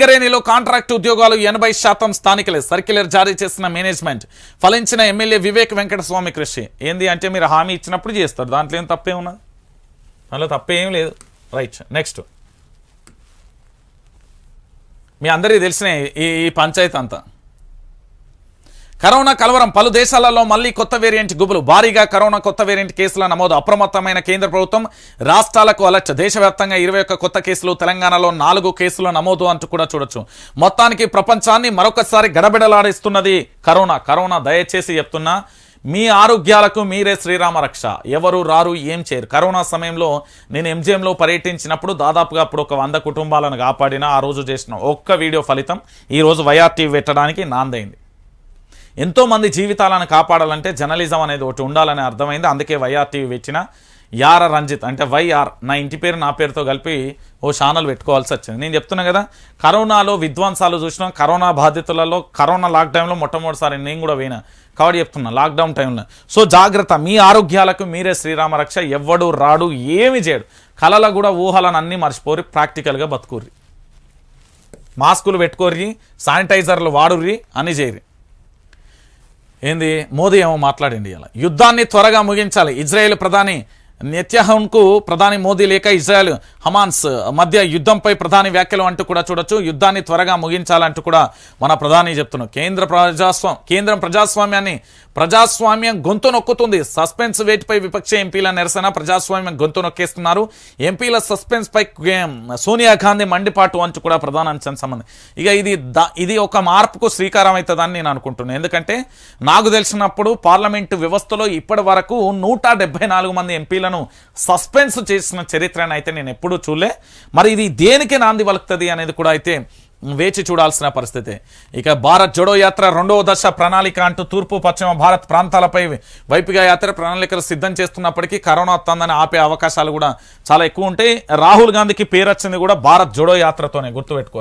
సింగరేణిలో కాంట్రాక్ట్ ఉద్యోగాలు ఎనభై శాతం స్థానికులే. సర్క్యులర్ జారీ చేసిన మేనేజ్మెంట్ ఫలించిన ఎమ్మెల్యే వివేక్ వెంకటస్వామి కృషి. ఏంది అంటే మీరు హామీ ఇచ్చినప్పుడు చేస్తారు. దాంట్లో ఏం తప్పే ఉన్నది? దాంట్లో తప్పేం లేదు. రైట్. నెక్స్ట్. మీ అందరికీ తెలిసిన ఈ ఈ పంచాయతీ అంతా. కరోనా కలవరం పలు దేశాలలో మళ్ళీ కొత్త వేరియంట్ గుబులు. భారీగా కరోనా కొత్త వేరియంట్ కేసుల నమోదు అప్రమత్తమైన కేంద్ర ప్రభుత్వం రాష్ట్రాలకు అలర్ట్. దేశవ్యాప్తంగా ఇరవై ఒక్క కొత్త కేసులు తెలంగాణలో నాలుగు కేసుల నమోదు అంటూ కూడా చూడొచ్చు. మొత్తానికి ప్రపంచాన్ని మరొకసారి గడబిడలాడిస్తున్నది కరోనా. కరోనా దయచేసి చెప్తున్నా మీ ఆరోగ్యాలకు మీరే శ్రీరామ రక్ష. ఎవరు రారు ఏం చేయరు. కరోనా సమయంలో నేను ఎంజిఎంలో పర్యటించినప్పుడు దాదాపుగా అప్పుడు ఒక వంద కుటుంబాలను కాపాడిన ఆ రోజు చేసిన ఒక్క వీడియో ఫలితం ఈరోజు రోజు వైఆర్టీవీ పెట్టడానికి నాందైంది. ఎంతోమంది జీవితాలను కాపాడాలంటే జర్నలిజం అనేది ఒకటి ఉండాలని అర్థమైంది. అందుకే వైఆర్టీవీ వచ్చిన యార రంజిత్ అంటే వైఆర్ నా ఇంటి పేరు నా పేరుతో కలిపి ఓ ఛానల్ పెట్టుకోవాల్సి వచ్చింది. నేను చెప్తున్నా కదా కరోనాలో విధ్వంసాలు చూసినాం కరోనా బాధితులలో కరోనా లాక్డౌన్లో మొట్టమొదటిసారి నేను కూడా పోయినా. కాబట్టి చెప్తున్నా లాక్డౌన్ టైంలో. సో జాగ్రత్త మీ ఆరోగ్యాలకు మీరే శ్రీరామ రక్ష ఎవ్వడు రాడు ఏమి చేయడు. కళల కూడా ఊహలను అన్నీ మర్చిపోరి ప్రాక్టికల్గా బతుకుర్రి. మాస్కులు పెట్టుకోర్రి శానిటైజర్లు వాడుర్రి అని చేయరి ఏంది? మోదీ ఏమో మాట్లాడింది ఇలా. యుద్ధాన్ని త్వరగా ముగించాలి. ఇజ్రాయేల్ ప్రధాని నెత్యహన్కు ప్రధాని మోదీ లేక ఇజ్రాయెల్ హమాన్స్ మధ్య యుద్ధంపై ప్రధాని వ్యాఖ్యలు అంటూ కూడా చూడొచ్చు. యుద్ధాన్ని త్వరగా ముగించాలంటూ కూడా మన ప్రధాని చెప్తున్నాం కేంద్ర ప్రజాస్వామ్యం కేంద్రం ప్రజాస్వామ్యాన్ని ప్రజాస్వామ్యం గొంతు నొక్కుతుంది. సస్పెన్స్ వేటిపై విపక్ష ఎంపీల నిరసన ప్రజాస్వామ్యం గొంతు నొక్కేస్తున్నారు. ఎంపీల సస్పెన్స్పై సోనియా గాంధీ మండిపాటు అంటూ కూడా ప్రధాన అంశం సంబంధం. ఇక ఇది ద- ఇది ఒక మార్పుకు శ్రీకారం అవుతుందని నేను అనుకుంటున్నాను. ఎందుకంటే నాకు తెలిసినప్పుడు పార్లమెంటు వ్యవస్థలో ఇప్పటి వరకు నూట మంది ఎంపీలను సస్పెన్స్ చేసిన చరిత్రను అయితే నేను ఎప్పుడూ చూడలే. మరి ఇది దేనికి నాంది వలుకుతుంది అనేది కూడా అయితే వేచి చూడాల్సిన పరిస్థితి. ఇక భారత్ జోడో యాత్ర రెండవ దశ ప్రణాళిక అంటూ తూర్పు పశ్చిమ భారత్ ప్రాంతాలపై వైపుగా యాత్ర ప్రణాళికలు సిద్ధం చేస్తున్నప్పటికీ కరోనా వస్తుందని ఆపే అవకాశాలు కూడా చాలా ఎక్కువ ఉంటాయి. రాహుల్ గాంధీకి పేరు వచ్చింది కూడా భారత్ జోడో యాత్రతోనే గుర్తుపెట్టుకోరు.